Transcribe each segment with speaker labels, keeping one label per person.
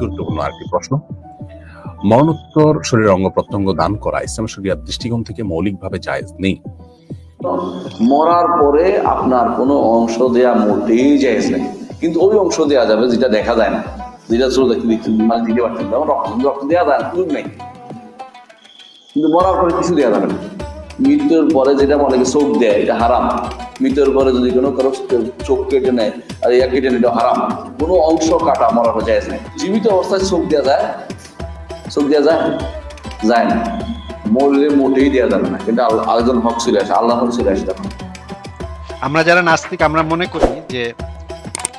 Speaker 1: গুরুত্বপূর্ণ আরেকটি প্রশ্ন। মরণোত্তর শরীরের অঙ্গ প্রত্যঙ্গ দান করা ইসলাম শরিয়ার দৃষ্টিকোণ থেকে মৌলিকভাবে জায়েজ নেই।
Speaker 2: মরার পরে আপনার কোনো অংশ দেয়া মোটেই জায়েজ নেই। কিন্তু ওই অংশ দেয়া যাবে যেটা দেখা যায় না। যেটা চোখ দেখতে মানে দিতে পারছেন রক্ত রক্ত দেওয়া যায় না নেই। কিন্তু মরার পরে কিছু দেওয়া যাবে না। মৃত্যুর পরে যেটা অনেকে চোখ দেয়, এটা হারাম। মৃত্যুর পরে যদি কোনো কারও চোখ কেটে নেয়, আর ইয়া কেটে নেয় হারাম। কোনো অংশ কাটা পর জায়েজ নেই। জীবিত অবস্থায় চোখ দেওয়া যায়? চোখ দেওয়া যায়? যায় না। মরলে মোটেই দেওয়া যাবে না। কিন্তু আরেকজন হক চলে আসে, আল্লাহ হক চলে আসে তখন।
Speaker 3: আমরা যারা নাস্তিক, আমরা মনে করি যে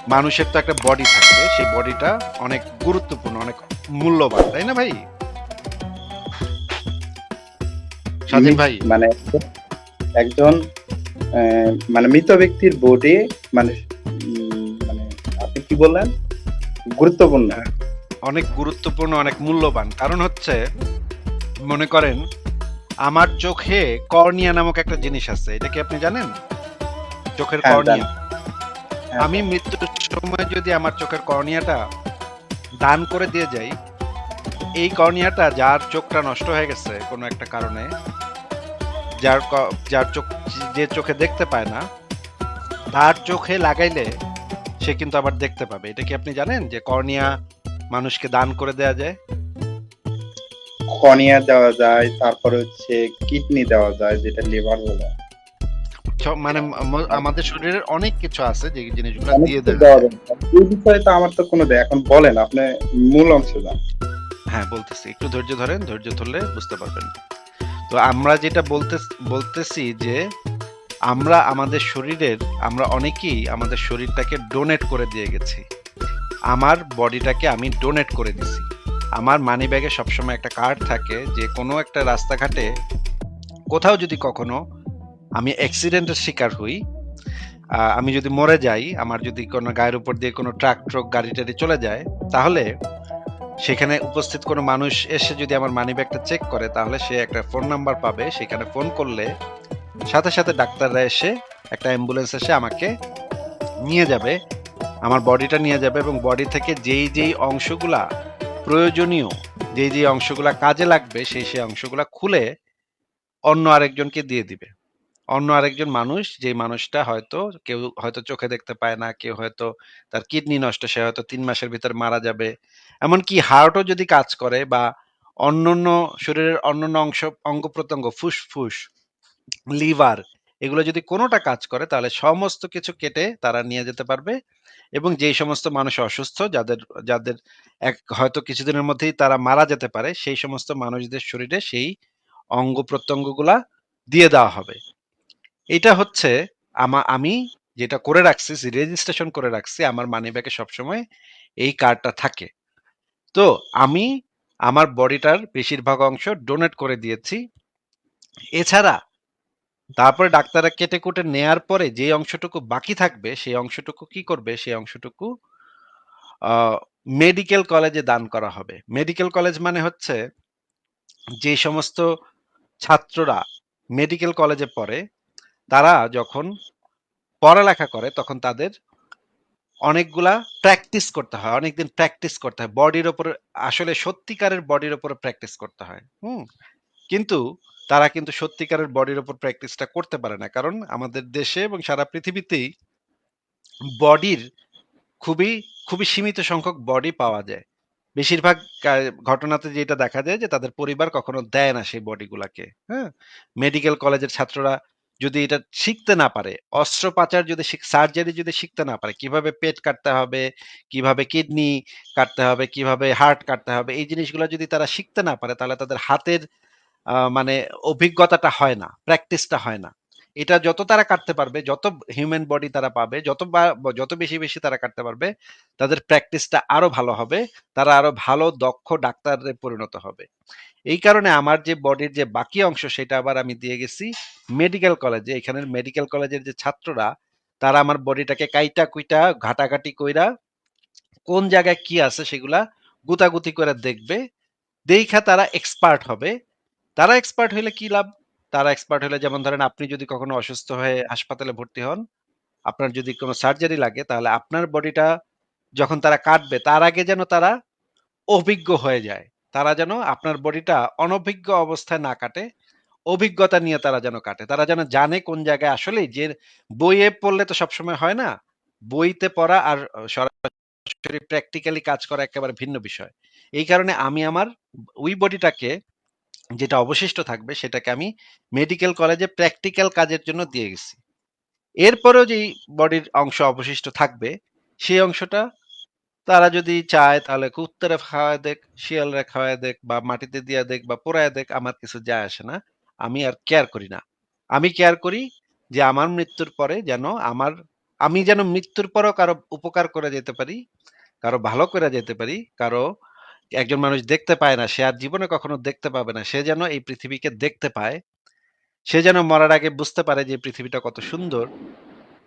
Speaker 3: মানুষের তো একটা বডি থাকবে। সেই বডিটা অনেক গুরুত্বপূর্ণ, অনেক মূল্যবান, তাই না ভাই? ভাই।
Speaker 4: মানে একজন মানে মৃত ব্যক্তির বডি মানে মানে আপনি কি বললেন? গুরুত্বপূর্ণ।
Speaker 3: অনেক গুরুত্বপূর্ণ অনেক মূল্যবান। কারণ হচ্ছে মনে করেন আমার চোখে কর্নিয়া নামক একটা জিনিস আছে। এটা কি আপনি জানেন? চোখের
Speaker 4: হ্যাঁ,
Speaker 3: কর্নিয়া।
Speaker 4: হ্যাঁ।
Speaker 3: আমি মৃত্যুর সময় যদি আমার চোখের কর্নিয়াটা দান করে দিয়ে যাই এই কর্নিয়াটা যার চোখটা নষ্ট হয়ে গেছে কোনো একটা কারণে যার যার চোখ যে চোখে দেখতে পায় না তার চোখে লাগাইলে সে কিন্তু আবার দেখতে পাবে। এটা কি আপনি জানেন যে কর্নিয়া মানুষকে দান করে দেয়া যায়?
Speaker 4: কর্নিয়া দেওয়া যায় তারপরে হচ্ছে কিডনি দেওয়া যায় যেটা লিভার বলে।
Speaker 3: মানে আমাদের শরীরের অনেক কিছু আছে যে জিনিসগুলো দিয়ে দেয়
Speaker 4: দেওয়া যায়। এই বিষয়ে তো আমার তো কোনো দেয় এখন বলেন আপনি মূল অংশ যান
Speaker 3: হ্যাঁ বলতেছি। একটু ধৈর্য ধরেন ধৈর্য ধরলে বুঝতে পারবেন। তো আমরা যেটা বলতে, বলতেছি যে আমরা আমাদের শরীরের, আমরা অনেকেই আমাদের শরীরটাকে ডোনেট করে দিয়ে গেছি। আমার বডিটাকে আমি ডোনেট করে দিছি। আমার মানি ব্যাগে সবসময় একটা কার্ড থাকে যে কোনো একটা রাস্তাঘাটে কোথাও যদি কখনো আমি অ্যাক্সিডেন্টের শিকার হই আমি যদি মরে যাই, আমার যদি কোনো গায়ের উপর দিয়ে কোনো ট্রাক ট্রক গাড়ি টাড়ি চলে যায়, তাহলে সেখানে উপস্থিত কোনো মানুষ এসে যদি আমার মানি ব্যাগটা চেক করে, তাহলে সে একটা ফোন নাম্বার পাবে। সেখানে ফোন করলে সাথে সাথে ডাক্তাররা এসে একটা অ্যাম্বুলেন্স এসে আমাকে নিয়ে যাবে। আমার বডিটা নিয়ে যাবে এবং বডি থেকে যেই যেই অংশগুলা প্রয়োজনীয়, যেই যেই অংশগুলা কাজে লাগবে, সেই সেই অংশগুলা খুলে অন্য আরেকজনকে দিয়ে দিবে। অন্য আরেকজন মানুষ যে মানুষটা হয়তো কেউ হয়তো চোখে দেখতে পায় না, কেউ হয়তো তার কিডনি নষ্ট, সে হয়তো তিন মাসের ভিতর মারা যাবে। এমনকি হার্টও যদি কাজ করে বা অন্যান্য শরীরের অন্যান্য অংশ, অঙ্গ প্রত্যঙ্গ, ফুসফুস, লিভার, এগুলো যদি কোনোটা কাজ করে, তাহলে সমস্ত কিছু কেটে তারা নিয়ে যেতে পারবে। এবং যেই সমস্ত মানুষ অসুস্থ, যাদের যাদের এক, হয়তো কিছুদিনের মধ্যেই তারা মারা যেতে পারে, সেই সমস্ত মানুষদের শরীরে সেই অঙ্গ প্রত্যঙ্গগুলা দিয়ে দেওয়া হবে। এটা হচ্ছে আমা, আমি যেটা করে রাখছি রেজিস্ট্রেশন করে রাখছি, আমার মানি ব্যাগে সবসময় এই কার্ডটা থাকে। তো আমি আমার বডিটার বেশিরভাগ অংশ ডোনেট করে দিয়েছি। এছাড়া তারপরে ডাক্তাররা কেটে কুটে নেয়ার পরে যে অংশটুকু বাকি থাকবে, সেই অংশটুকু কি করবে? সেই অংশটুকু মেডিকেল কলেজে দান করা হবে। মেডিকেল কলেজ মানে হচ্ছে যে সমস্ত ছাত্ররা মেডিকেল কলেজে পড়ে তারা যখন পড়ালেখা করে, তখন তাদের অনেকগুলা প্র্যাকটিস করতে হয়, অনেকদিন প্র্যাকটিস করতে হয়। বডির ওপর, আসলে সত্যিকারের বডির ওপর প্র্যাকটিস করতে হয়। হুম? কিন্তু তারা কিন্তু সত্যিকারের বডির ওপর প্র্যাকটিসটা করতে পারে না। কারণ আমাদের দেশে এবং সারা পৃথিবীতেই বডির খুবই খুবই সীমিত সংখ্যক বডি পাওয়া যায়। বেশিরভাগ ঘটনাতে যেটা দেখা যায় যে তাদের পরিবার কখনো দেয় না সেই বডিগুলাকে হ্যাঁ? মেডিকেল কলেজের ছাত্ররা যদি এটা শিখতে না পারে, অস্ত্রোপচার যদি সার্জারি যদি শিখতে না পারে, কীভাবে পেট কাটতে হবে, কীভাবে কিডনি কাটতে হবে, কীভাবে হার্ট কাটতে হবে, এই জিনিসগুলো যদি তারা শিখতে না পারে, তাহলে তাদের হাতের মানে অভিজ্ঞতাটা হয় না, প্র্যাকটিসটা হয় না। এটা যত তারা কাটতে পারবে, যত হিউম্যান বডি তারা পাবে, যত যত বেশি বেশি তারা কাটতে পারবে, তাদের প্র্যাকটিসটা আরও ভালো হবে, তারা আরও ভালো, দক্ষ ডাক্তারে পরিণত হবে। এই কারণে আমার যে বডির যে বাকি অংশ সেটা আবার আমি দিয়ে গেছি মেডিকেল কলেজে এখানের মেডিকেল কলেজের যে ছাত্ররা, তারা আমার বডিটাকে কাইটা কুইটা ঘাটাঘাটি কইরা কোন জায়গায় কি আছে সেগুলা গুতাগুতি করে দেখবে। দেখা তারা এক্সপার্ট হবে। তারা এক্সপার্ট হইলে কি লাভ? তারা এক্সপার্ট হলে যেমন ধরেন আপনি যদি কখনো অসুস্থ হয়ে হাসপাতালে ভর্তি হন, আপনার যদি কোনো সার্জারি লাগে, তাহলে আপনার বডিটা যখন তারা কাটবে, তার আগে যেন তারা অভিজ্ঞ হয়ে যায়। তারা যেন আপনার বডিটা অনভিজ্ঞ অবস্থায় না কাটে, অভিজ্ঞতা নিয়ে তারা যেন কাটে। তারা যেন জানে কোন জায়গায় আসলে যে বইয়ে পড়লে তো সবসময় হয় না, বইতে পড়া আর সরাসরি প্র্যাকটিক্যালি কাজ করা একেবারে ভিন্ন বিষয়। এই কারণে আমি আমার ওই বডিটাকে যেটা অবশিষ্ট থাকবে সেটাকে আমি মেডিকেল কলেজে প্র্যাকটিক্যাল কাজের জন্য দিয়ে গেছি। এরপরেও যেই বডির অংশ অবশিষ্ট থাকবে, সেই অংশটা তারা যদি চায় তাহলে কুত্তরে খাওয়ায় দেখ, শিয়ালরে খাওয়ায় দেখ বা মাটিতে দিয়া দেখ বা পোড়ায় দেখ, আমার কিছু যায় আসে না। আমি আর কেয়ার করি না। আমি কেয়ার করি যে আমার মৃত্যুর পরে যেন আমার, আমি যেন মৃত্যুর পরও কারও উপকার করে যেতে পারি, কারও ভালো করে যেতে পারি, কারও একজন মানুষ দেখতে পায় না, সে আর জীবনে কখনো দেখতে পাবে না। সে যেন এই পৃথিবীকে দেখতে পায়, সে যেন মরার আগে বুঝতে পারে যে পৃথিবীটা কত সুন্দর।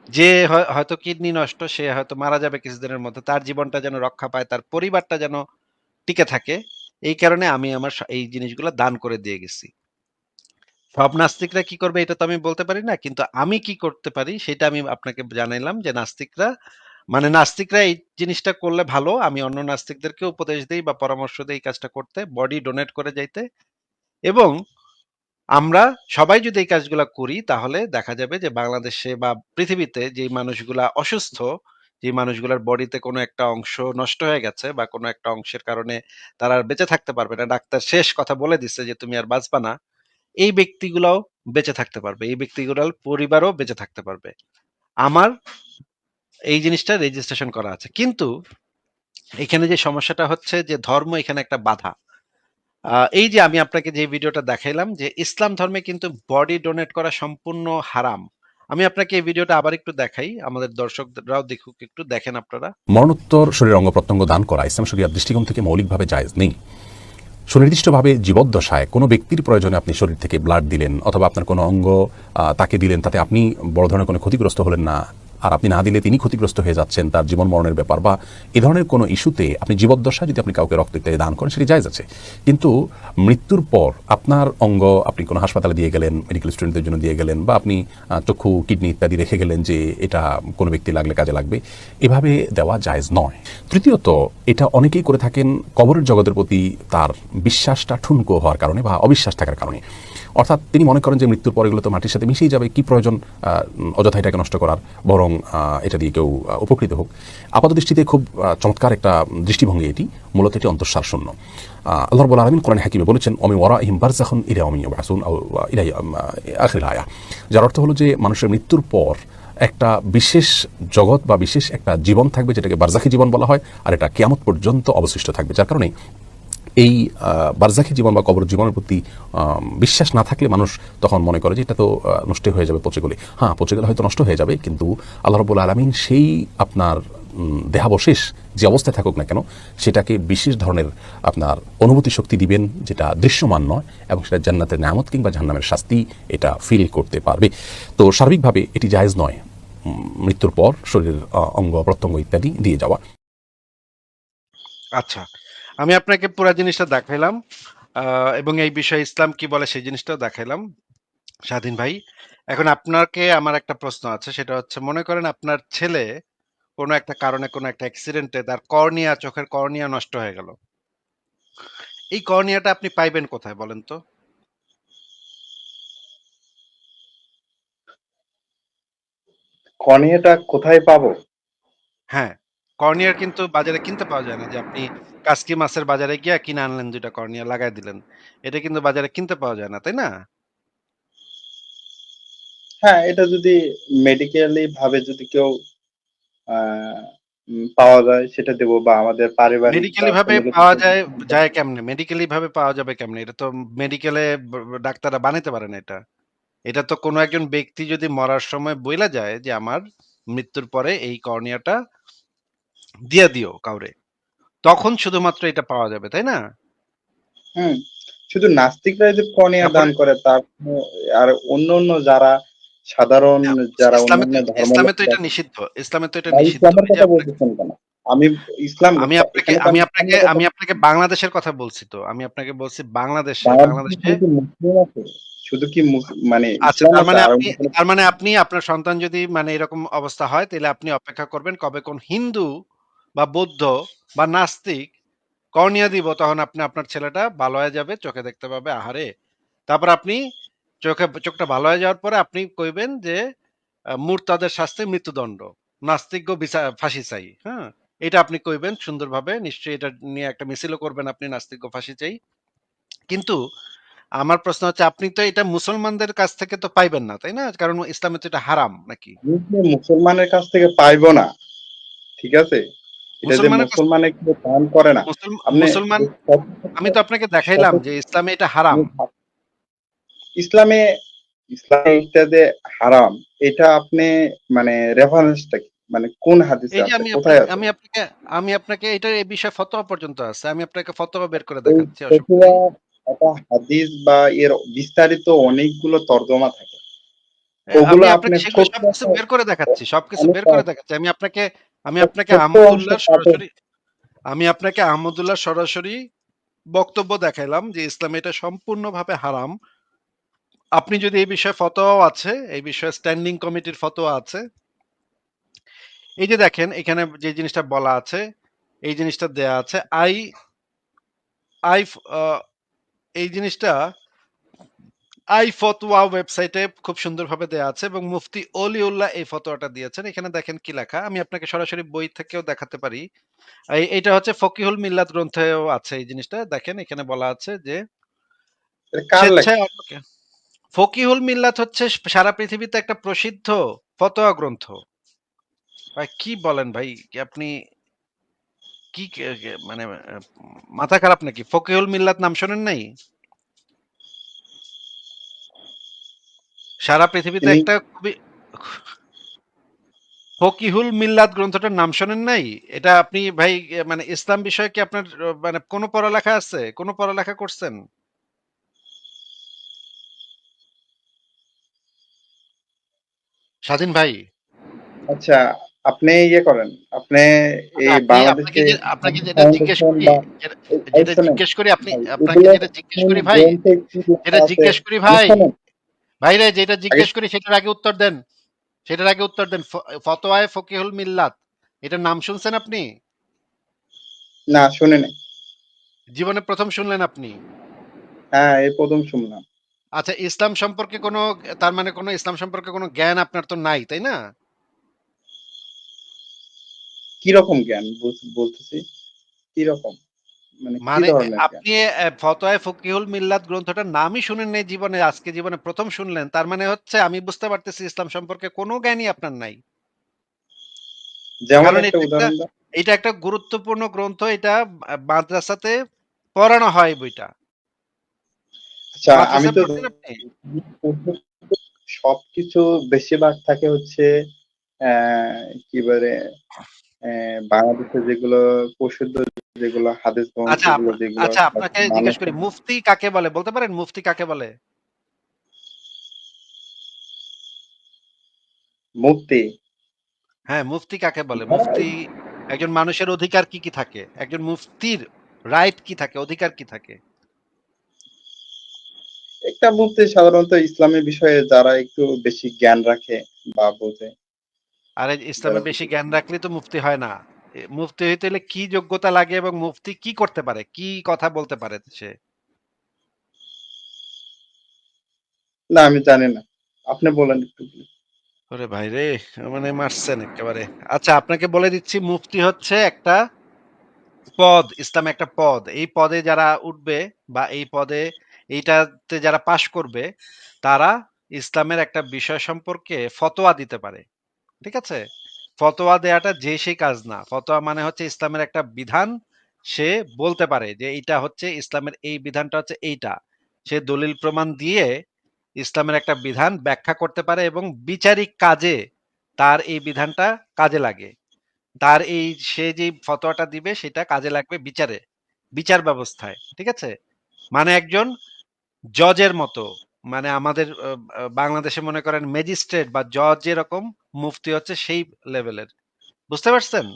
Speaker 3: যে হয়- হয়তো কিডনি নষ্ট, সে হয়তো মারা যাবে কিছুদিনের মধ্যে, তার জীবনটা যেন রক্ষা পায়, তার পরিবারটা যেন টিকে থাকে, এই কারণে আমি আমার এই জিনিসগুলো দান করে দিয়ে গেছি। সব নাস্তিকরা কি করবে এটা তো আমি বলতে পারি না, কিন্তু আমি কি করতে পারি সেটা আমি আপনাকে জানাইলাম যে নাস্তিকরা মানে নাস্তিকরা এই জিনিসটা করলে ভালো, আমি অন্য নাস্তিকদেরকে উপদেশ দিই বা পরামর্শ দিই এই কাজটা করতে বডি ডোনেট করে যাইতে, এবং আমরা সবাই যদি এই কাজগুলা করি, তাহলে দেখা যাবে যে বাংলাদেশে বা পৃথিবীতে যে মানুষগুলা অসুস্থ যে মানুষগুলার বডিতে কোনো একটা অংশ নষ্ট হয়ে গেছে বা কোনো একটা অংশের কারণে তারা আর বেঁচে থাকতে পারবে না, ডাক্তার শেষ কথা বলে দিচ্ছে যে তুমি আর বাঁচবা না, এই ব্যক্তিগুলাও বেঁচে থাকতে পারবে, এই ব্যক্তিগুলোর পরিবারও বেঁচে থাকতে পারবে। আমার এই জিনিসটা রেজিস্ট্রেশন করা আছে। কিন্তু এখানে যে সমস্যাটা হচ্ছে যে ধর্ম এখানে একটা বাধা। এই যে আমি আপনাকে যে ভিডিওটা দেখাইলাম যে ইসলাম ধর্মে কিন্তু বডি ডোনেট করা সম্পূর্ণ হারাম। আমি আপনাকে এই ভিডিওটা আবার একটু দেখাই, আমাদের দর্শকরাও দেখুক, একটু দেখেন আপনারা।
Speaker 1: মরণোত্তর শরীর অঙ্গ প্রত্যঙ্গ দান করা ইসলাম শরীর দৃষ্টিকোণ থেকে মৌলিকভাবে জায়েজ নেই। সুনির্দিষ্টভাবে জীবদ্দশায় কোনো ব্যক্তির প্রয়োজনে আপনি শরীর থেকে ব্লাড দিলেন, অথবা আপনার কোনো অঙ্গ তাকে দিলেন, তাতে আপনি বড় ধরনের কোনো ক্ষতিগ্রস্ত হলেন না। আর আপনি না দিলে তিনি ক্ষতিগ্রস্ত হয়ে যাচ্ছেন, তার জীবন মরণের ব্যাপার বা এ ধরনের কোনো ইস্যুতে আপনি জীবদ্দশায় যদি আপনি কাউকে রক্ত ইত্যাদি দান করেন, সেটি জায়জ আছে। কিন্তু মৃত্যুর পর আপনার অঙ্গ আপনি কোনো হাসপাতালে দিয়ে গেলেন মেডিকেল স্টুডেন্টদের জন্য দিয়ে গেলেন বা আপনি চক্ষু কিডনি ইত্যাদি রেখে গেলেন যে এটা কোনো ব্যক্তি লাগলে কাজে লাগবে, এভাবে দেওয়া জায়েজ নয়। তৃতীয়ত, এটা অনেকেই করে থাকেন কবরের জগতের প্রতি তার বিশ্বাসটা ঠুনকো হওয়ার কারণে বা অবিশ্বাস থাকার কারণে। অর্থাৎ তিনি মনে করেন যে মৃত্যুর পর এগুলো তো মাটির সাথে মিশেই যাবে, কি প্রয়োজন অযথা এটাকে নষ্ট করার, বরং এটা দিয়ে কেউ উপকৃত হোক। আপাত দৃষ্টিতে খুব চমৎকার একটা দৃষ্টিভঙ্গি এটি, মূলত এটি অন্তঃসার শূন্য। আল্লাহ রবুল আলমিন কোরআন হাকিমে বলেছেন অমি ওরা ইহিম বারজাখন ইরা অমি বাসুন ইরাই আখির আয়া। যার অর্থ হলো যে মানুষের মৃত্যুর পর একটা বিশেষ জগৎ বা বিশেষ একটা জীবন থাকবে, যেটাকে বারজাখি জীবন বলা হয়, আর এটা কেয়ামত পর্যন্ত অবশিষ্ট থাকবে। যার কারণে এই বারজাখি জীবন বা কবর জীবনের প্রতি বিশ্বাস না থাকলে মানুষ তখন মনে করে যে এটা তো নষ্ট হয়ে যাবে পচে গেলে হ্যাঁ পচে গেলে হয়তো নষ্ট হয়ে যাবে, কিন্তু আল্লাহ রবুল আলমিন সেই আপনার দেহাবশেষ যে অবস্থায় থাকুক না কেন, সেটাকে বিশেষ ধরনের আপনার অনুভূতি শক্তি দিবেন, যেটা দৃশ্যমান নয়, এবং সেটা জান্নাতের নামত কিংবা জাহান্নামের শাস্তি এটা ফিল করতে পারবে। তো সার্বিকভাবে এটি জায়েজ নয় মৃত্যুর পর শরীরের অঙ্গ প্রত্যঙ্গ ইত্যাদি দিয়ে যাওয়া।
Speaker 3: আচ্ছা। আমি আপনাকে পুরো জিনিসটা দেখাইলাম এবং এই বিষয়ে ইসলাম কি বলে সেই জিনিসটাও দেখাইলাম। স্বাধীন ভাই এখন আপনাকে আমার একটা প্রশ্ন আছে সেটা হচ্ছে মনে করেন আপনার ছেলে কোনো একটা কারণে কোনো একটা অ্যাক্সিডেন্টে তার কর্নিয়া চোখের কর্নিয়া নষ্ট হয়ে গেল। এই কর্নিয়াটা আপনি পাইবেন কোথায় বলেন তো?
Speaker 4: কর্নিয়াটা কোথায় পাবো?
Speaker 3: হ্যাঁ। কর্নিয়ার কিন্তু বাজারে কিনতে পাওয়া যায় না যে আপনি কাসকি মাছের বাজারে গিয়া কিনে আনলেন দুইটা কর্নিয়া লাগাই দিলেন এটা কিন্তু বাজারে কিনতে পাওয়া যায় না তাই না?
Speaker 4: হ্যাঁ এটা যদি মেডিকেলি ভাবে যদি কেউ পাওয়া যায় সেটা দেবো বা আমাদের পারিবারিক
Speaker 3: মেডিকেলি ভাবে পাওয়া যায় যায় কেমনে? মেডিকেলি ভাবে পাওয়া যাবে কেমনে? এটা তো মেডিকেলে ডাক্তাররা বানাইতে পারে না এটা। এটা তো কোনো একজন ব্যক্তি যদি মরার সময় বইলা যায় যে আমার মৃত্যুর পরে এই কর্নিয়াটা দিয়ে দিও কাউরে। তখন শুধুমাত্র এটা পাওয়া যাবে তাই না?
Speaker 4: হুম শুধু নাস্তিকরা যে কর্নিয়া
Speaker 3: তারপরে-
Speaker 4: দান করে তার আর অন্য অন্য যারা সাধারণ যারা অন্যান্য
Speaker 3: তো
Speaker 4: ধর্ম
Speaker 3: ইসলামে তো এটা নিষিদ্ধ। ইসলামে তো এটা নিষিদ্ধ।
Speaker 4: ইসলামের কথা বলতেছেন কেন? আমি ইসলাম
Speaker 3: আমি আপনাকে আমি আপনাকে আমি আপনাকে বাংলাদেশের কথা বলছি তো। আমি আপনাকে বলছি বাংলাদেশে
Speaker 4: বাংলাদেশে শুধু কি মানে
Speaker 3: আচ্ছা তার মানে আপনি তার মানে আপনি আপনার সন্তান যদি মানে এরকম অবস্থা হয় তাহলে আপনি অপেক্ষা করবেন কবে কোন হিন্দু বা বৌদ্ধ বা নাস্তিক, কর্নিয়া দিব, তখন আপনি আপনার ছেলেটা ভালো হয়ে যাবে, চোখে দেখতে পাবে, আহারে। তারপর আপনি চোখে, চোখটা ভালো হয়ে যাওয়ার পরে আপনি কইবেন যে মুরতাদের শাস্তি মৃত্যুদণ্ড বিচার ফাঁসি চাই হ্যাঁ? এটা আপনি কইবেন সুন্দরভাবে, নিশ্চয়ই এটা নিয়ে একটা মিছিলও করবেন আপনি নাস্তিজ্ঞ ফাঁসি চাই। কিন্তু আমার প্রশ্ন হচ্ছে, আপনি তো এটা মুসলমানদের কাছ থেকে তো পাইবেন না, তাই না? কারণ ইসলামে তো এটা হারাম নাকি?
Speaker 4: মুসলমানের কাছ থেকে পাইবো না, ঠিক আছে? এটা যে মুসলমানে কেউ দান করে না।
Speaker 3: মুসলমান আমি তো আপনাকে দেখাইলাম যে ইসলামে এটা হারাম।
Speaker 4: ইসলামে ইসলামে এটা যে হারাম এটা আপনি মানে রেফারেন্সটা কি? মানে কোন হাদিসে
Speaker 3: আমি আমি আপনাকে আমি আপনাকে এটা এই বিষয়ে ফতোয়া পর্যন্ত আছে। আমি আপনাকে ফতোয়া বের করে দেখাচ্ছি।
Speaker 4: একটা হাদিস বা এর বিস্তারিত অনেকগুলো তর্জমা থাকে।
Speaker 3: আমি
Speaker 4: ওগুলো
Speaker 3: আপনাকে
Speaker 4: আপনি
Speaker 3: বের করে দেখাচ্ছি সবকিছু বের করে দেখাচ্ছি। আমি আপনাকে আমি আপনাকে আহমদুল্লাহ সরাসরি আমি আপনাকে আহমদুল্লাহ সরাসরি বক্তব্য দেখাইলাম যে ইসলামে এটা সম্পূর্ণভাবে হারাম। আপনি যদি এই বিষয়ে ফতোয়াও আছে এই বিষয়ে স্ট্যান্ডিং কমিটির ফতোয়া আছে এই যে দেখেন এখানে যে জিনিসটা বলা আছে এই জিনিসটা দেয়া আছে আই আই এই জিনিসটা আই ফতোয়া ওয়েবসাইটে খুব সুন্দরভাবে দেয়া আছে এবং মুফতি অলিউল্লাহ এই ফতোয়াটা দিয়েছেন। এখানে দেখেন কি লেখা। আমি আপনাকে সরাসরি বই থেকেও দেখাতে পারি। এটা হচ্ছে ফকিহুল মিল্লাত গ্রন্থেও আছে এই জিনিসটা। দেখেন এখানে বলা আছে যে ফকিহুল মিল্লাত হচ্ছে সারা পৃথিবীতে একটা প্রসিদ্ধ ফতোয়া গ্রন্থ। ভাই কি বলেন ভাই? আপনি কে- মানে মাথা খারাপ নাকি? ফকিহুল মিল্লাত নাম শোনেন নাই? সারা পৃথিবীতে একটা খুবই ফকিহুল মিল্লাত গ্রন্থটার নাম শোনেন নাই? এটা আপনি ভাই মানে ইসলাম বিষয়ে কি আপনার মানে কোনো পড়ালেখা আছে? কোনো পড়ালেখা করছেন? স্বাধীন ভাই।
Speaker 4: আচ্ছা আপনি ইয়ে করেন। আপনি এই
Speaker 3: আপনি-
Speaker 4: বাংলাদেশে
Speaker 3: আপনাকে যেটা জিজ্ঞেস করি যেটা- যেটা জিজ্ঞেস করি আপনি আপনাকে যেটা জিজ্ঞেস করি ভাই যেটা জিজ্ঞেস করি ভাই ভাই রে যেটা জিজ্ঞেস করি সেটার আগে উত্তর দেন। সেটার আগে উত্তর দেন। ফতোয়ায়ে ফকিহুল মিল্লাত। এটার নাম শুনছেন আপনি?
Speaker 4: না শুনে নাই।
Speaker 3: জীবনে প্রথম শুনলেন আপনি?
Speaker 4: হ্যাঁ এই প্রথম শুনলাম।
Speaker 3: আচ্ছা ইসলাম সম্পর্কে কোনো তার মানে কোনো ইসলাম সম্পর্কে কোনো জ্ঞান আপনার তো নাই তাই না?
Speaker 4: কি রকম জ্ঞান বলতেছি? কি রকম মানে
Speaker 3: মানে আপনি আহ, ফতোয়ায়ে ফকিহুল মিল্লাত গ্রন্থটার নামই শুনেন নাই জীবনে আজকে জীবনে প্রথম শুনলেন। তার মানে হচ্ছে আমি বুঝতে পারতেছি ইসলাম সম্পর্কে কোনো জ্ঞানই আপনার নাই।
Speaker 4: যেমন একটা
Speaker 3: এটা একটা গুরুত্বপূর্ণ গ্রন্থ এটা মাদ্রাসাতে পড়ানো হয় বইটা।
Speaker 4: আচ্ছা আমি তো সবকিছু বেশিরভাগ থাকে হচ্ছে আহ, কি বলে বাংলাদেশে যেগুলো প্রসিদ্ধ যেগুলো হাদিস
Speaker 3: আচ্ছা
Speaker 4: যেগুলো
Speaker 3: আচ্ছা আপনাকে জিজ্ঞেস করি মুফতি কাকে বলে? বলতে পারেন মুফতি কাকে বলে?
Speaker 4: মুক্তি
Speaker 3: হ্যাঁ মুফতি কাকে বলে? মুফতি একজন মানুষের অধিকার কি কি থাকে? একজন মুফতির রাইট কি থাকে? অধিকার কি থাকে?
Speaker 4: একটা মুফতি সাধারণত ইসলামের বিষয়ে যারা একটু বেশি জ্ঞান রাখে বা বোঝে
Speaker 3: আর এই ইসলামে বেশি জ্ঞান রাখলে তো মুফতি হয় না। মুফতি হইতে হলে কি যোগ্যতা লাগে এবং মুফতি কি করতে পারে? কি কথা বলতে পারে সে?
Speaker 4: না আমি জানি না। আপনি বলেন একটু
Speaker 3: ওরে ভাই রে মানে মারছেন একেবারে। আচ্ছা আপনাকে বলে দিচ্ছি মুফতি হচ্ছে একটা পদ ইসলামে একটা পদ। এই পদে যারা উঠবে বা এই পদে এইটাতে যারা পাশ করবে তারা ইসলামের একটা বিষয় সম্পর্কে ফতোয়া দিতে পারে। ঠিক আছে? ফতোয়া দেয়াটা যে সেই কাজ না। ফতোয়া মানে হচ্ছে ইসলামের একটা বিধান সে বলতে পারে যে এইটা হচ্ছে ইসলামের এই বিধানটা হচ্ছে এইটা। সে দলিল প্রমাণ দিয়ে ইসলামের একটা বিধান ব্যাখ্যা করতে পারে এবং বিচারিক কাজে তার এই বিধানটা কাজে লাগে। তার এই সে যে ফতোয়াটা দিবে সেটা কাজে লাগবে বিচারে, বিচার ব্যবস্থায়। ঠিক আছে? মানে একজন জজের মতো। মানে আমাদের বাংলাদেশে মনে করেন ম্যাজিস্ট্রেট বা জজ যেরকম মুফতি হচ্ছে সেই লেভেলের বুঝতে পারছেন?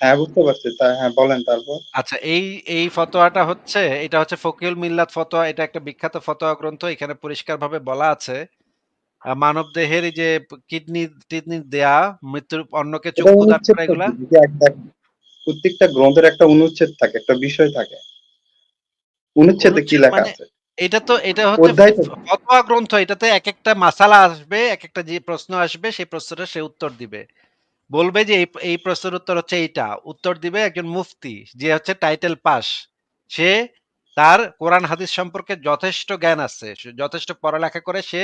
Speaker 4: হ্যাঁ বুঝতে পারছি। হ্যাঁ বলেন তারপর।
Speaker 3: আচ্ছা এই এই ফতোয়াটা হচ্ছে এটা হচ্ছে ফকিউল মিল্লাত ফতোয়া এটা একটা বিখ্যাত ফতোয়া গ্রন্থ এখানে পরিষ্কারভাবে বলা আছে। মানব দেহের এই যে কিডনি টিডনি দেয়া মৃত্যুর অন্যকে চক্ষু দান করা এগুলা?
Speaker 4: প্রত্যেকটা গ্রন্থের একটা অনুচ্ছেদ থাকে একটা বিষয় থাকে অনুচ্ছেদে কি লেখা
Speaker 3: মানে
Speaker 4: আছে?
Speaker 3: এটা তো এটা হচ্ছে ফতোয়া গ্রন্থ এটাতে এক একটা মাসালা আসবে এক একটা যে প্রশ্ন আসবে সেই প্রশ্নটা সে উত্তর দিবে। বলবে যে এই প্রশ্নের উত্তর হচ্ছে এইটা। উত্তর দিবে একজন মুফতি যে হচ্ছে টাইটেল পাস। সে তার কোরআন হাদিস সম্পর্কে যথেষ্ট জ্ঞান আছে যথেষ্ট পড়ালেখা করে সে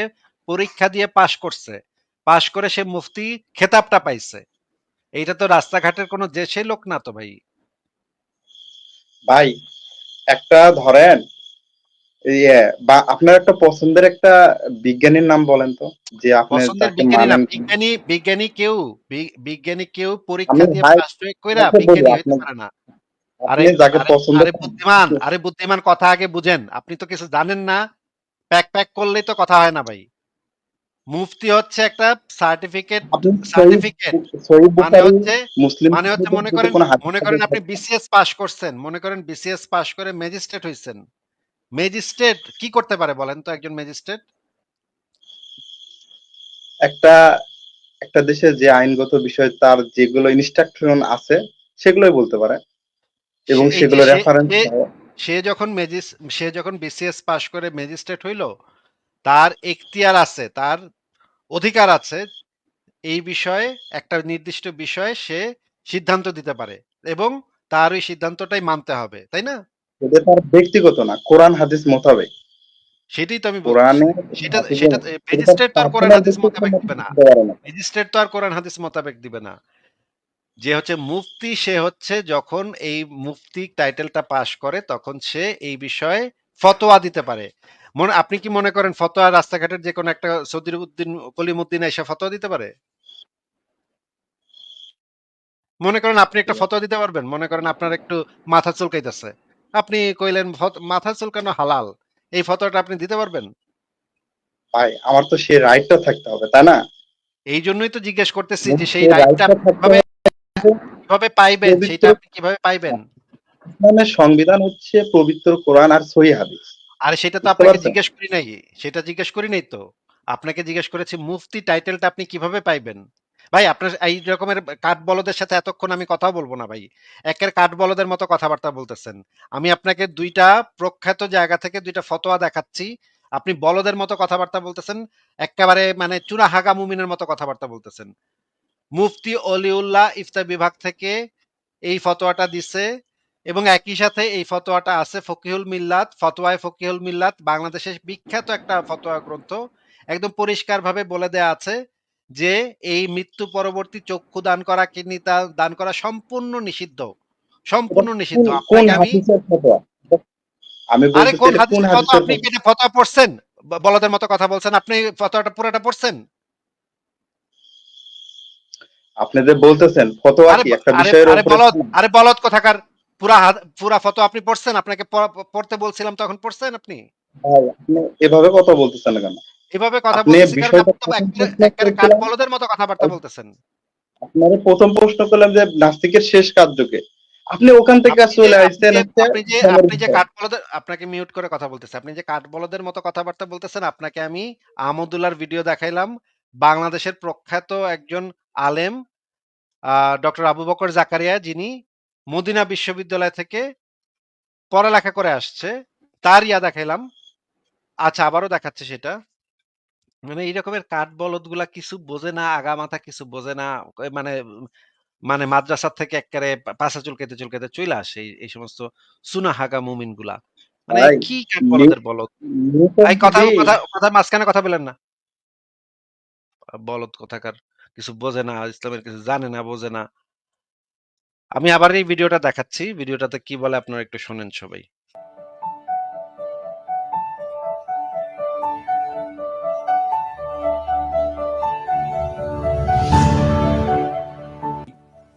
Speaker 3: পরীক্ষা দিয়ে পাশ করছে। পাশ করে সে মুফতি খেতাবটা পাইছে। এইটা তো রাস্তাঘাটের কোনো দেশে লোক না তো ভাই।
Speaker 4: ভাই একটা ধরেন ইয়ে বা আপনার একটা পছন্দের একটা বিজ্ঞানীর নাম বলেন তো যে আপনি
Speaker 3: পছন্দের
Speaker 4: তাকে
Speaker 3: বিজ্ঞানী বিজ্ঞানী কেউ বিজ্ঞানী কেউ পরীক্ষা দিয়ে পাস কইরা বিজ্ঞানী হইতে
Speaker 4: আপনার-
Speaker 3: পারে না। আরে
Speaker 4: যাকে পছন্দ
Speaker 3: আরে বুদ্ধিমান আরে বুদ্ধিমান কথা আগে বুঝেন। আপনি তো কিছু জানেন না প্যাক প্যাক করলেই তো কথা হয় না ভাই। মুফতি হচ্ছে একটা সার্টিফিকেট সার্টিফিকেট মানে হচ্ছে
Speaker 4: মুসলিম
Speaker 3: মানে হচ্ছে মনে করেন মনে করেন আপনি বিসিএস পাস করছেন মনে করেন বিসিএস পাস করে ম্যাজিস্ট্রেট হইছেন। ম্যাজিস্ট্রেট কি করতে পারে বলেন তো একজন ম্যাজিস্ট্রেট
Speaker 4: একটা একটা দেশে যে আইনগত বিষয় তার যেগুলো ইনস্ট্রাকশন আছে সেগুলোই বলতে পারে। এবং সেগুলো রেফারেন্স
Speaker 3: সে- যখন মেজিস সে যখন বিসিএস পাস করে ম্যাজিস্ট্রেট হইল তার এখতিয়ার আছে তার অধিকার আছে এই বিষয়ে একটা নির্দিষ্ট বিষয়ে সে সিদ্ধান্ত দিতে পারে এবং তার ওই সিদ্ধান্তটাই মানতে হবে তাই না?
Speaker 4: এটা তার ব্যক্তিগত না কোরআন হাদিস মোতাবেক।
Speaker 3: সেটাই তো আমি
Speaker 4: কোরআনে
Speaker 3: সেটা সেটা ম্যাজিস্ট্রেট তো আর কোরআন হাদিস মোতাবেক দিবে না। ম্যাজিস্ট্রেট তো আর কোরআন হাদিস মোতাবেক দিবে না। যে হচ্ছে মুফতি সে হচ্ছে যখন এই মুফতি টাইটেলটা পাশ করে তখন সে এই বিষয়ে ফতোয়া দিতে পারে। মনে আপনি কি মনে করেন ফতোয়া রাস্তাঘাটের যে কোনো একটা সদির উদ্দিন কলিমুদ্দিন এসে ফতোয়া দিতে পারে? মনে করেন আপনি একটা ফতোয়া দিতে পারবেন? মনে করেন আপনার একটু মাথা চুলকাইতেছে। আপনি কইলেন মাথা চুলকানো হালাল। এই ফতোয়াটা আপনি দিতে পারবেন?
Speaker 4: ভাই আমার তো সেই রাইটটা থাকতে হবে তাই না?
Speaker 3: এই জন্যই তো জিজ্ঞেস করতেছি যে সেই রাইটটা কীভাবে কীভাবে পাইবেন? সেটা আপনি কীভাবে পাইবেন?
Speaker 4: ইসলামের সংবিধান হচ্ছে পবিত্র কোরআন আর সহি হাদিস।
Speaker 3: আরে সেটা তো আপনাকে জিজ্ঞেস করি নাই সেটা জিজ্ঞেস করি নাই তো। আপনাকে জিজ্ঞেস করেছি মুফতি টাইটেলটা আপনি কীভাবে পাইবেন? ভাই আপনার এই রকমের কাঠ বলদের সাথে এতক্ষণ আমি কথা বলব না ভাই। একের কাঠ বলদের মতো কথাবার্তা বলতেছেন। আমি আপনাকে দুইটা প্রখ্যাত জায়গা থেকে দুইটা ফতোয়া দেখাচ্ছি। আপনি বলদের মতো কথাবার্তা বলতেছেন একেবারে মানে চূড়া হাগা মুমিনের মতো কথাবার্তা বলতেছেন। মুফতি অলিউল্লাহ ইফতার বিভাগ থেকে এই ফতোয়াটা দিছে। এবং একই সাথে এই ফতোয়াটা আছে ফকিহুল মিল্লাত ফতোয়ায় ফকিহুল মিল্লাত বাংলাদেশের বিখ্যাত একটা ফতোয়া গ্রন্থ। একদম পরিষ্কারভাবে বলে দেয়া আছে যে এই মৃত্যু পরবর্তী চক্ষু দান করা কিডনি দান করা সম্পূর্ণ নিষিদ্ধ। সম্পূর্ণ নিষিদ্ধ।
Speaker 4: কোন- কোন
Speaker 3: আমি
Speaker 4: হাদিসের ফতোয়া?
Speaker 3: আরে কোন হাদিস
Speaker 4: হাদিসের
Speaker 3: আপনি? এটা ফতোয়া পড়ছেন? বলদের মতো কথা বলছেন। আপনি ফতোয়াটা পুরোটা পড়ছেন?
Speaker 4: আপনি যে বলতেছেন ফতোয়া কি একটা বিষয়ের
Speaker 3: আরে বলদ আরে বলদ কোথাকার? পুরা পুরা আপনি পড়ছেন? আপনাকে পড়তে বলছিলাম তখন পড়ছেন আপনি?
Speaker 4: এভাবে কথা বলতেছেন কেন?
Speaker 3: এভাবে কথা
Speaker 4: আপনি
Speaker 3: বলতেছি কারণ
Speaker 4: বিষয়টা
Speaker 3: আপনি তো
Speaker 4: প্রথম
Speaker 3: একেবারে-
Speaker 4: প্রশ্ন
Speaker 3: একেবারে কাঠ
Speaker 4: করেছিলেন।
Speaker 3: বলদের মতো কথাবার্তা বলতেছেন?
Speaker 4: আপনার প্রথম প্রশ্ন করলাম যে নাস্তিকের শেষ কার্যকে। আপনি ওখান থেকে চলে আসছেন
Speaker 3: আপনি যে- আপনি যে
Speaker 4: ইসলামের
Speaker 3: আপনি যে
Speaker 4: বিষয়ে।
Speaker 3: কাঠ বলদের আপনাকে মিউট করে কথা বলতেছে। আপনি যে কাঠ বলদের মতো কথাবার্তা বলতেছেন আপনাকে আমি আহমদুল্লাহর ভিডিও দেখাইলাম। বাংলাদেশের প্রখ্যাত একজন আলেম ডক্টর আবু বকর জাকারিয়া যিনি মদিনা বিশ্ববিদ্যালয় থেকে পড়ালেখা করে আসছে। তার ইয়া দেখাইলাম আচ্ছা আবারও দেখাচ্ছে সেটা। মানে এই রকমের কাঠ বলদগুলা কিছু বোঝে না আগা মাথা কিছু বোঝে না মানে মানে মাদ্রাসার থেকে একবারে পাশা চুলকাইতে চুলকাইতে চলে আসে এই- সমস্ত সুনা হাগা মুমিনগুলা মানে কি কাঠ বলদের বলদ? এই কথা কথা মাঝখানে কথা বলেন না। বলদ কথাকার? কিছু বোঝে না ইসলামের কিছু জানে না বোঝে না। আমি আবার এই ভিডিওটা দেখাচ্ছি। ভিডিওটাতে কি বলে আপনারা একটু শোনেন সবাই।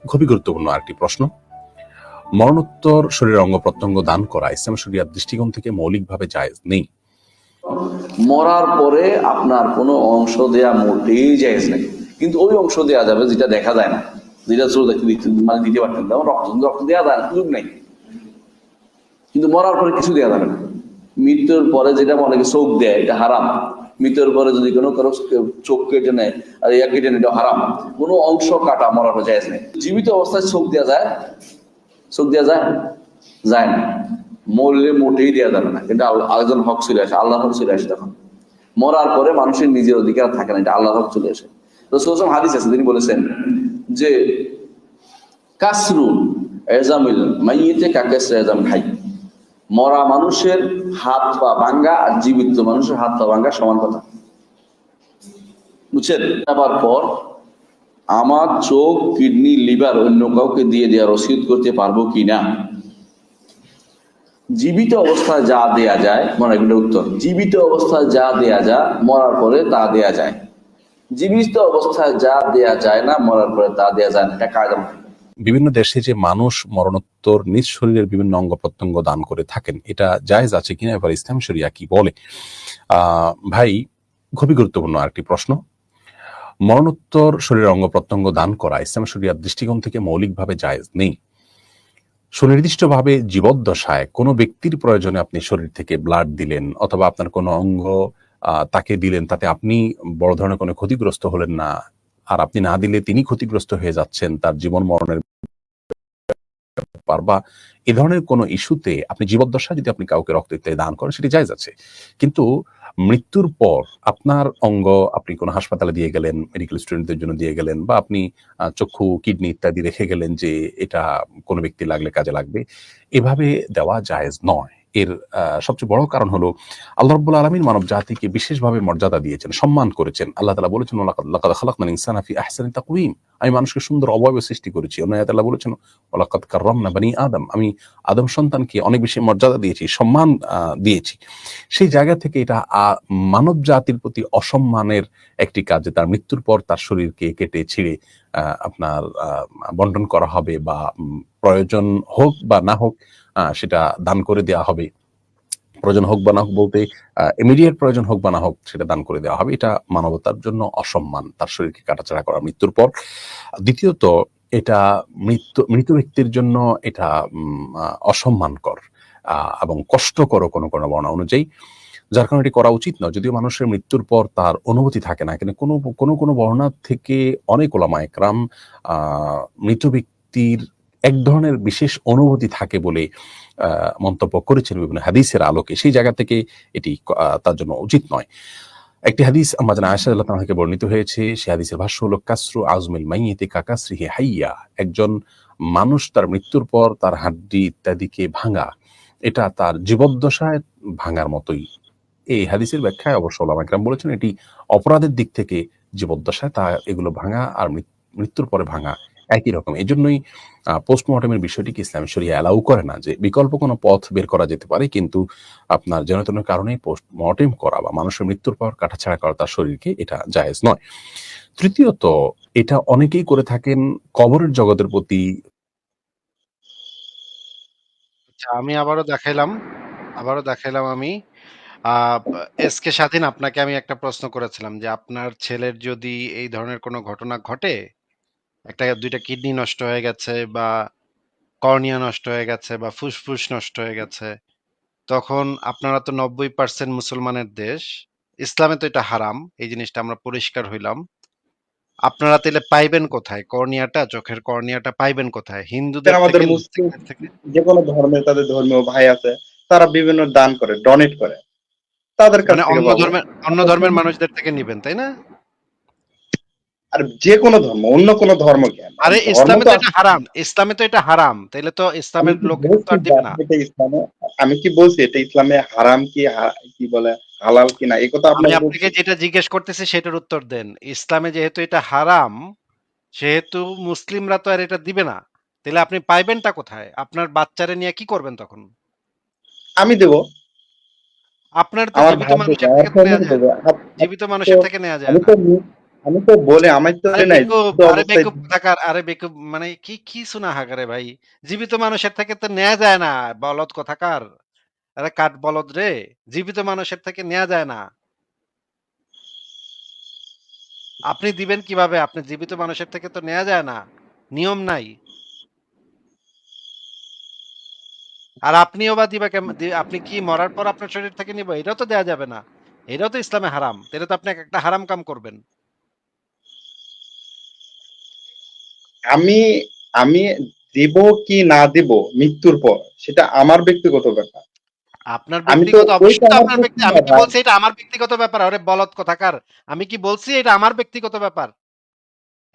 Speaker 1: খুবই গুরুত্বপূর্ণ আরেকটি প্রশ্ন। মরণোত্তর শরীরের অঙ্গ প্রত্যঙ্গ দান করা ইসলাম শরিয়ার দৃষ্টিকোণ থেকে মৌলিকভাবে জায়েজ নেই।
Speaker 2: মরার পরে আপনার কোনো অংশ দেয়া মোটেই জায়েজ নেই। কিন্তু ওই অংশ দেয়া যাবে যেটা দেখা যায় না। যেটা দেখতে দিতে- মানে দিতে পারতেন যেমন রক্ত রক্ত দেওয়া যায় না, সুযোগ নেই। কিন্তু মরার পরে কিছু দেওয়া যাবে না। মৃত্যুর পরে যেটা অনেকে চোখ দেয়, এটা হারাম। মৃতের পরে যদি কোনো কারও চোখ কেটে নেয়, আর ইয়া কেটে নেয়, এটা হারাম। কোনো অংশ কাটা মরানো যায় জীবিত অবস্থায় চোখ দেওয়া যায়? চোখ দেওয়া যায়? যায় না। মরলে মোটেই দেওয়া যাবে না। কিন্তু আরেকজন হক চলে আসে আল্লাহ হক চলে আসে তখন। মরার পরে মানুষের নিজের অধিকার থাকে না, এটা আল্লাহ হক চলে আসে। রসুল হাদিস আছে, তিনি বলেছেন যে কাসরু এজামিল মাইয়েতে কাকেস এজাম খাই মরা মানুষের হাত পা ভাঙ্গা আর জীবিত মানুষের হাত পা ভাঙ্গা সমান কথা। বুঝছেন? আবার পর আমার চোখ, কিডনি, লিভার অন্য কাউকে দিয়ে দেওয়া রসিদ করতে পারব কি না? জীবিত অবস্থায় যা দেয়া যায় মনে উত্তর। জীবিত অবস্থায় যা দেয়া যায়, মরার পরে তা দেয়া যায়। জীবিত অবস্থায় যা দেয়া যায় না, মরার পরে তা দেয়া যায় না, এটা কায়দা
Speaker 1: বিভিন্ন দেশে যে মানুষ মরণোত্তর নিজ শরীরের বিভিন্ন অঙ্গ প্রত্যঙ্গ দান করে থাকেন, এটা জায়েজ আছে কিনা এবার ইসলাম শরিয়া কি বলে? ভাই, খুবই গুরুত্বপূর্ণ আরেকটি প্রশ্ন। মরণোত্তর শরীরের অঙ্গ প্রত্যঙ্গ দান করা ইসলাম শরিয়ার দৃষ্টিকোণ থেকে মৌলিকভাবে জায়েজ নেই। সুনির্দিষ্টভাবে জীবদ্দশায় কোনো ব্যক্তির প্রয়োজনে আপনি শরীর থেকে ব্লাড দিলেন, অথবা আপনার কোনো অঙ্গ তাকে দিলেন, তাতে আপনি বড় ধরনের কোনো ক্ষতিগ্রস্ত হলেন না। আর আপনি না দিলে তিনি ক্ষতিগ্রস্ত হয়ে যাচ্ছেন, তার জীবন মরণের ব্যাপার বা এ ধরনের কোনো ইস্যুতে আপনি জীবদ্দশা যদি আপনি কাউকে রক্ত ইত্যাদি দান করেন, সেটি জায়জ আছে। কিন্তু মৃত্যুর পর আপনার অঙ্গ আপনি কোনো হাসপাতালে দিয়ে গেলেন মেডিকেল স্টুডেন্টদের জন্য দিয়ে গেলেন, বা আপনি চক্ষু কিডনি ইত্যাদি রেখে গেলেন যে এটা কোনো ব্যক্তি লাগলে কাজে লাগবে, এভাবে দেওয়া জায়েজ নয়। এর সবচেয়ে বড় কারণ হলো আল্লাহ রব্বুল আলমিন মানব জাতিকে বিশেষভাবে মর্যাদা দিয়েছেন, সম্মান করেছেন। আল্লাহ তালা বলেছেন, "ওয়ালাকাদ- লাকাদ খালাকনাল ইনসানা আহসানি তাকওয়িম। আমি মানুষকে সুন্দর অবয়ব সৃষ্টি করেছি। অন্য আল্লাহ বলেছেন, ওয়ালাকাদ কাররামনা বানি আদম। আমি আদম সন্তানকে অনেক বেশি মর্যাদা দিয়েছি, সম্মান দিয়েছি। সেই জায়গা থেকে এটা মানব জাতির প্রতি অসম্মানের একটি কাজ তার মৃত্যুর পর তার শরীরকে কেটে ছিঁড়ে আপনার বন্টন করা হবে বা প্রয়োজন হোক বা না হোক সেটা দান করে দেওয়া হবে। প্রয়োজন হোক বা না হোক বলতে ইমিডিয়েট প্রয়োজন হোক বা না হোক সেটা দান করে দেওয়া হবে। এটা মানবতার জন্য অসম্মান তার শরীরকে কাটাছাড়া করা মৃত্যুর পর। দ্বিতীয়ত এটা মৃত্যু মৃত ব্যক্তির জন্য এটা অসম্মানকর এবং কষ্টকর কোনো কোনো বর্ণনা অনুযায়ী। যার কারণে এটি করা উচিত নয়। যদিও মানুষের মৃত্যুর পর তার অনুভূতি থাকে না কিন্তু কোনো কোনো কোনো বর্ণনা থেকে অনেক ওলামা একরাম আহ, মৃত ব্যক্তির এক ধরনের বিশেষ অনুভূতি থাকে বলে মন্তব্য করেছেন বিভিন্ন হাদিসের আলোকে। সেই জায়গা থেকে এটি তার জন্য উচিত নয়। একটি হাদিস আমাদের আয়সা আল্লাহ থেকে বর্ণিত হয়েছে। সে হাদিসের ভাষ্য হলো, কাসরু আজমিল মাইয়েতে কাকাশ্রীহে হাইয়া। একজন মানুষ তার মৃত্যুর পর তার হাড্ডি ইত্যাদিকে ভাঙা, এটা তার জীবদ্দশায় ভাঙার মতোই। এই হাদিসের ব্যাখ্যায় অবশ্য ওলামা একরাম বলেছেন, এটি অপরাধের দিক থেকে জীবদ্দশায় তা, এগুলো ভাঙা আর মৃত্যুর পরে ভাঙা। একই রকম। এই জন্যই পোস্টমর্টমের বিষয়টিকে ইসলাম শরিয়া অ্যালাউ করে না যে বিকল্প কোনো পথ বের করা যেতে পারে, কিন্তু আপনার জনতন কারণে পোস্টমর্টেম করা বা মানুষের মৃত্যুর পর কাটাছাড়া করা তার শরীরকে এটা জায়েজ নয়। তৃতীয়ত, এটা অনেকেই করে থাকেন কবরের জগতের প্রতি।
Speaker 3: আচ্ছা আমি আবারও দেখাইলাম আবারও দেখাইলাম আমি। এস কে স্বাধীন, আপনাকে আমি একটা প্রশ্ন করেছিলাম যে আপনার ছেলের যদি এই ধরনের কোনো ঘটনা ঘটে একটা দুইটা কিডনি নষ্ট হয়ে গেছে বা কর্নিয়া নষ্ট হয়ে গেছে বা ফুসফুস নষ্ট হয়ে গেছে তখন আপনারা তো নব্বই পার্সেন্ট মুসলমানের দেশ ইসলামে তো এটা হারাম এই জিনিসটা আমরা পরিষ্কার হইলাম। আপনারা তাহলে পাইবেন কোথায়? কর্নিয়াটা চোখের কর্নিয়াটা পাইবেন কোথায়? হিন্দুদের
Speaker 4: আমাদের মুসলিম
Speaker 3: থেকে?
Speaker 4: যে কোনো ধর্মের তাদের ধর্মীয় ভাই আছে তারা বিভিন্ন দান করে ডোনেট করে। তাদের কাছ
Speaker 3: মানে অন্য ধর্মের অন্য ধর্মের মানুষদের থেকে নিবেন তাই না?
Speaker 4: আর যে কোনো ধর্ম অন্য কোনো ধর্ম কেন
Speaker 3: আরে ইসলামে
Speaker 4: তো
Speaker 3: তো এটা হারাম। ইসলামে তো এটা হারাম। তাইলে তো ইসলামের লোক তো আর দিবে না।
Speaker 4: এটা ইসলামে আমি কি বলছি এটা ইসলামে হারাম কি কি বলে হালাল কি না? এই কথা
Speaker 3: আমি
Speaker 4: আপনাকে
Speaker 3: যেটা জিজ্ঞেস করতেছি সেটার উত্তর দেন। ইসলামে যেহেতু এটা হারাম সেহেতু মুসলিমরা তো আর এটা দিবে না। তাহলে আপনি পাইবেনটা কোথায়? আপনার বাচ্চারে নিয়ে কি করবেন তখন?
Speaker 4: আমি দেব।
Speaker 3: আপনার তো জীবিত মানুষের থেকে নেওয়া যায় জীবিত মানুষের থেকে নেওয়া যায়
Speaker 4: তো নি- আমি তো বলে আমার তো
Speaker 3: আরে
Speaker 4: নাই
Speaker 3: বেকুব মানে কি কি শোনা হাগারে ভাই? জীবিত মানুষের থেকে তো নেওয়া যায় না বলদ কথাকার আরে কাঠ বলদ রে জীবিত মানুষের থেকে নেওয়া যায় না। আপনি দিবেন কীভাবে? আপনি জীবিত মানুষের থেকে তো নেওয়া যায় না নিয়ম নাই। আর আপনিও বা দিবা আপনি কি মরার পর আপনার শরীর থেকে নিব? এটাও তো দেয়া যাবে না। এটাও তো ইসলামে হারাম এটা তো আপনি একটা হারাম কাম করবেন।
Speaker 4: আমি আমি দিব কি না দিব মৃত্যুর পর সেটা আমার ব্যক্তিগত ব্যাপার।
Speaker 3: আপনার ব্যক্তিগত অবশ্যই আপনার ব্যক্তি আমি কি বলছি এটা আমার ব্যক্তিগত ব্যাপার? আরে বলদ কথাকার আমি কি বলছি এটা আমার ব্যক্তিগত ব্যাপার?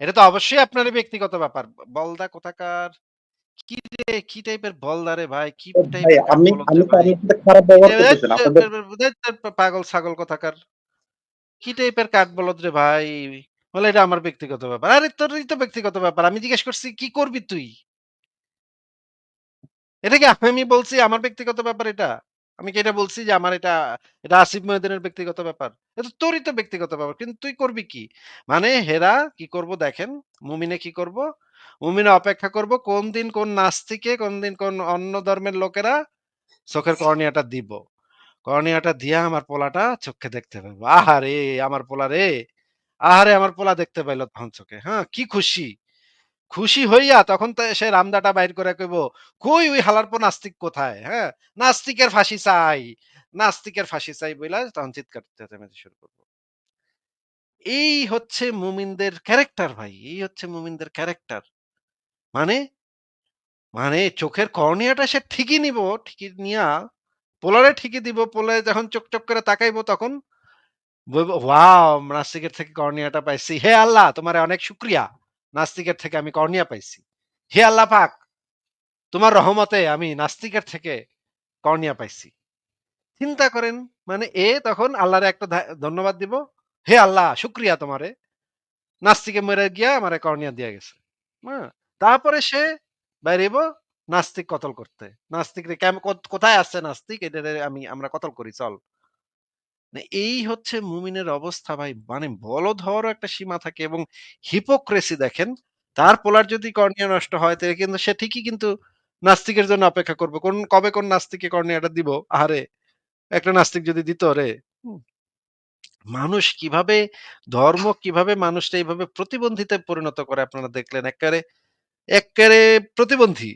Speaker 3: এটা তো অবশ্যই আপনার ব্যক্তিগত ব্যাপার। বলদা কোথাকার কি রে কি টাইপের বলদা রে ভাই? কি টাইপের
Speaker 4: আমি আমি খারাপ ব্যবহার করতেছেন আপনাদের
Speaker 3: পাগল ছাগল কথাকার কি টাইপের কাক বলদ রে ভাই? বলে এটা আমার ব্যক্তিগত ব্যাপার। আরে, তোরই তো ব্যক্তিগত ব্যাপার। আমি জিজ্ঞেস করছি, কি করবি তুই? এটা কি আমি বলছি আমার ব্যক্তিগত ব্যাপার এটা? আমি কি এটা বলছি যে আমার এটা এটা আসিফ মহিউদ্দিনের ব্যক্তিগত ব্যাপার? এটা তোরই তো ব্যক্তিগত ব্যাপার, কিন্তু তুই করবি কি? মানে হেরা, কি করব দেখেন, মুমিনে কি করব? মুমিনে অপেক্ষা করব কোন দিন কোন নাস্তিকে, কোন দিন কোন অন্য ধর্মের লোকেরা চোখের কর্নিয়াটা দিব। কর্নিয়াটা দিয়া আমার পোলাটা চোখে দেখতে পাবো আহারে, আমার পোলা রে! আহারে আমার পোলা দেখতে পাইলো চোখে। হ্যাঁ কি খুশি। খুশি হইয়া তখন তো সে রামদাটা বাইর করে কইব, কই ওই হালার পর নাস্তিক কোথায়? হ্যাঁ নাস্তিকের ফাঁসি চাই, নাস্তিকের ফাঁসি চাই বইলা তখন চিৎকার শুরু করব। এই হচ্ছে মুমিনদের ক্যারেক্টার ভাই, এই হচ্ছে মুমিনদের ক্যারেক্টার মানে মানে চোখের কর্নিয়াটা সে ঠিকই নিব, ঠিকই নিয়া পোলারে ঠিকই দিব, পোলারে যখন চোখ চোখ করে তাকাইবো তখন ওয়াও, নাস্তিকের থেকে কর্নিয়াটা পাইছি। হে আল্লাহ, তোমার অনেক শুক্রিয়া। নাস্তিকের থেকে আমি কর্নিয়া পাইছি। হে আল্লাহ পাক, তোমার রহমতে আমি নাস্তিকের থেকে কর্নিয়া পাইছি। চিন্তা করেন মানে এ তখন আল্লাহরে একটা ধন্যবাদ দিব। হে আল্লাহ, শুক্রিয়া তোমারে। নাস্তিকে মরে গিয়া আমারে কর্নিয়া দিয়া গেছে। হ্যাঁ তারপরে সে বাইরেব নাস্তিক কতল করতে। নাস্তিক কোথায় আছে নাস্তিক? এটা আমি, আমরা কতল করি, চল। মানে এই হচ্ছে মুমিনের অবস্থা ভাই। মানে বলদ হওয়ারও একটা সীমা থাকে এবং হিপোক্রেসি দেখেন, তার পোলার যদি কর্নিয়া নষ্ট হয়, তাহলে কিন্তু সে ঠিকই কিন্তু নাস্তিকের জন্য অপেক্ষা করবে। কোন, কবে কোন নাস্তিকে কর্নিয়াটা দিব? আরে একটা নাস্তিক যদি দিত রে। হুম। মানুষ কীভাবে, ধর্ম কীভাবে মানুষটা এইভাবে প্রতিবন্ধিতে পরিণত করে আপনারা দেখলেন? একেবারে একেবারে প্রতিবন্ধী।